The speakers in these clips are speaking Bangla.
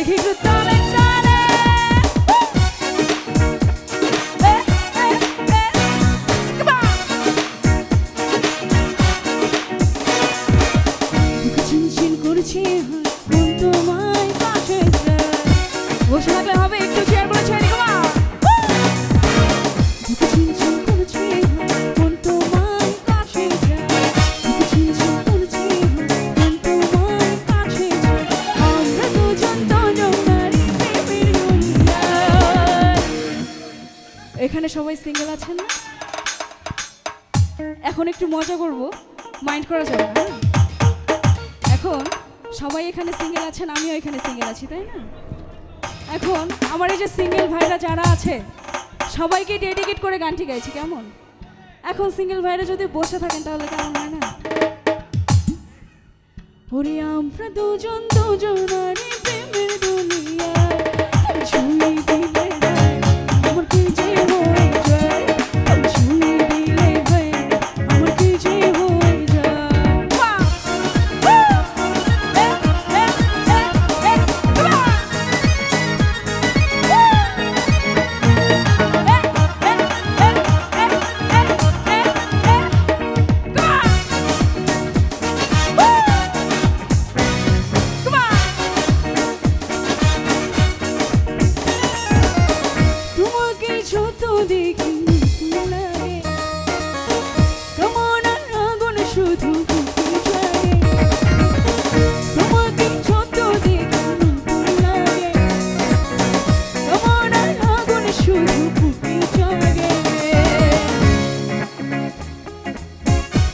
দেখি একটু করছে তোমায় পাশে বসে থাকলে এখানে সবাই সিঙ্গেল আছেন না? এখন একটু মজা করব মাইন্ড করা যাবে হ্যাঁ? এখন সবাই এখানে সিঙ্গেল আছেন, আমিও এখানে সিঙ্গেল আছি, তাই না? এখন আমার এই যে সিঙ্গেল ভাইরা যারা আছে, সবাইকে ডেডিকেট করে গানটি গাইছি, কেমন? এখন সিঙ্গেল ভাইরা যদি বসে থাকেন তাহলে কেমন হয় না? ওরে আমরা দুজন দুজনারই প্রেমের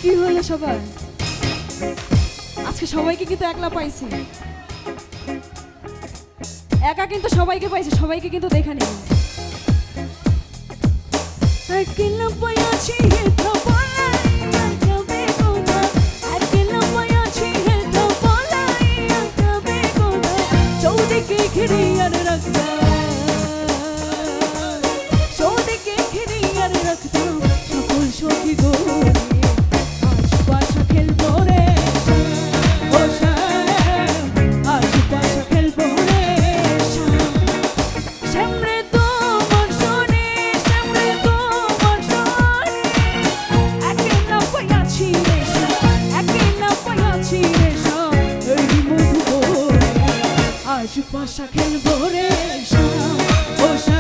কি হলো সবার? আজকে সবাইকে কিন্তু একলা পাইছি। একা কিন্তু সবাইকে পাইছি, সবাইকে কিন্তু দেখা নেই। একলা পাইছি আজ পাশা খেলব রে ও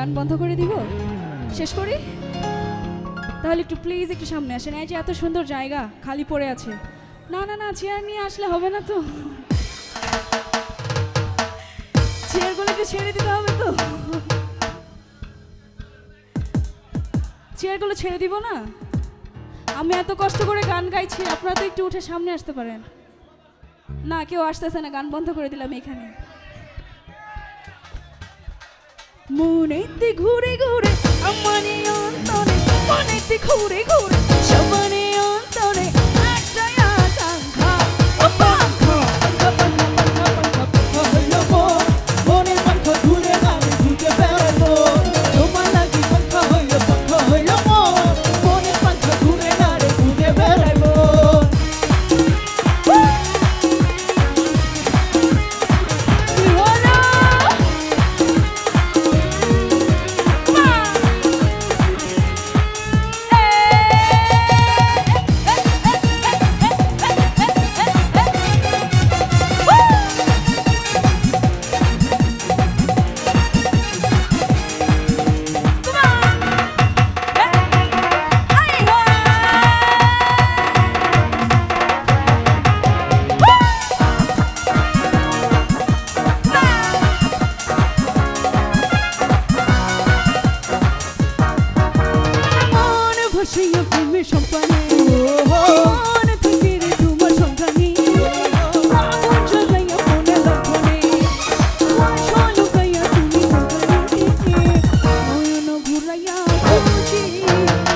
গান বন্ধ করে দিব? শেষ করি? তাহলে একটু প্লিজ একটু সামনে আসেন। এই যে এত সুন্দর জায়গা, খালি পড়ে আছে। না না না চেয়ার নিয়ে আসলে হবে না তো। চেয়ারগুলোকে ছেড়ে দিতে হবে তো। চেয়ারগুলো ছেড়ে দিব না? আমি এত কষ্ট করে গান গাইছি, আপনারা তো একটু উঠে সামনে আসতে পারেন। না, কেউ আসতেছে না, গান বন্ধ করে দিলাম এখানে। মনেতে ঘুরে ঘুরে আমার অন্তরে মনেতে ঘুরে ঘুরে সবার 不经